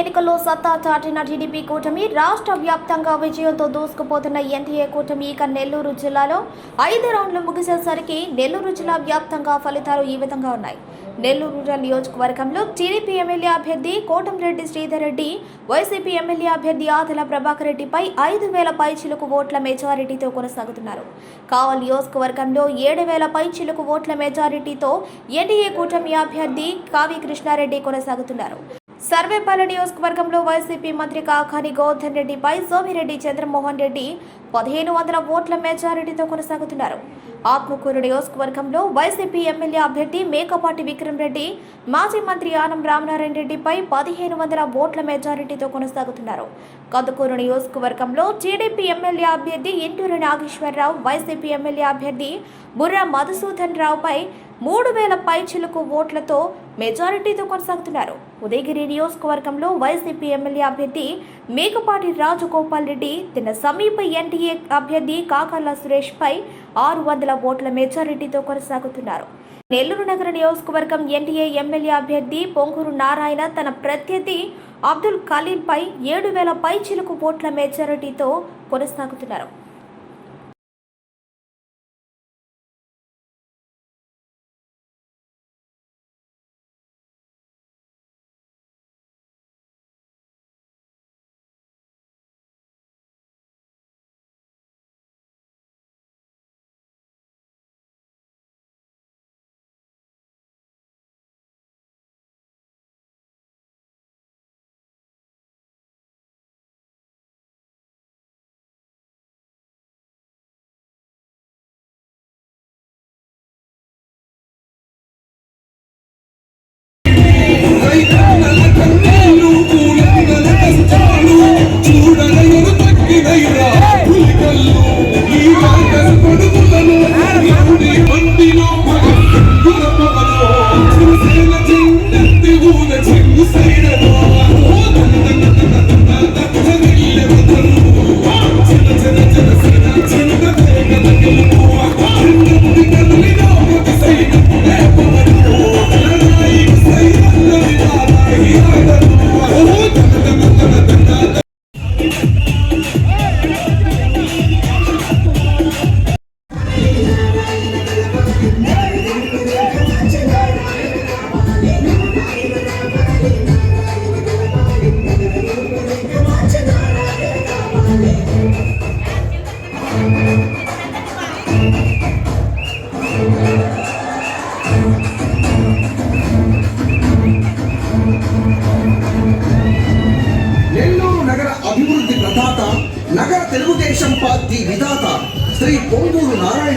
ఎన్నికల్లో సత్తా చాటిన టీడీపీ కూటమి రాష్ట్ర వ్యాప్తంగా విజయంతో దూసుకుపోతున్న ఎన్టీఏ కూటమి ఇక నెల్లూరు జిల్లాలో ఐదు రౌండ్లు ముగిసేసరికి నెల్లూరు జిల్లా వ్యాప్తంగా ఫలితాలు ఈ విధంగా ఉన్నాయి. నెల్లూరు రూరల్ నియోజకవర్గంలో టీడీపీ ఎమ్మెల్యే అభ్యర్థి కోటంరెడ్డి శ్రీధర్ రెడ్డి వైసీపీ ఎమ్మెల్యే అభ్యర్థి ఆదల ప్రభాకర్ రెడ్డిపై ఐదు వేల పైచిలకు ఓట్ల మెజారిటీతో కొనసాగుతున్నారు. కావల్ నియోజకవర్గంలో ఏడు వేల పైచిలకు ఓట్ల మెజారిటీతో ఎన్డీఏ కూటమి అభ్యర్థి కావి కృష్ణారెడ్డి కొనసాగుతున్నారు. సర్వేపల్లి నియోజకవర్గంలో వైసీపీ మంత్రి కాకాని గోవర్ధన్ రెడ్డిపై సోమిరెడ్డి చంద్రమోహన్ రెడ్డి పదిహేను వందల ఓట్ల మెజారిటీతో కొనసాగుతున్నారు. ఆత్మకూరు నియోజకవర్గంలో వైసీపీ ఎమ్మెల్యే అభ్యర్థి మేకపాటి విక్రమ్ రెడ్డి మాజీ మంత్రి ఆనం రామనారాయణ రెడ్డిపై పదిహేను వందల ఓట్ల మెజారిటీతో కొనసాగుతున్నారు. కందుకూరు నియోజకవర్గంలో టీడీపీ ఎమ్మెల్యే అభ్యర్థి ఇంటూరు నాగేశ్వరరావు వైసీపీ ఎమ్మెల్యే అభ్యర్థి బుర్రా మధుసూదన్ రావుపై మూడు వేల పైచిలకు ఓట్లతో మెజారిటీతో కొనసాగుతున్నారు. ఉదయగిరి నియోజకవర్గంలో వైసీపీ ఎమ్మెల్యే అభ్యర్థి మేకపాటి రాజగోపాల్ రెడ్డి తన సమీప ఎన్టీఏ అభ్యర్థి కాకర్ల సురేష్పై ఆరు వందల ఓట్ల మెజారిటీతో కొనసాగుతున్నారు. నెల్లూరు నగర నియోజకవర్గం ఎన్టీఏ ఎమ్మెల్యే అభ్యర్థి పొంగూరు నారాయణ తన ప్రత్యర్థి అబ్దుల్ కలీంపై ఏడు వేల పైచిలకు ఓట్ల మెజారిటీతో కొనసాగుతున్నారు. నగర తెలుగుదేశం పార్టీ విధాత శ్రీ పొంగూరు నారాయణ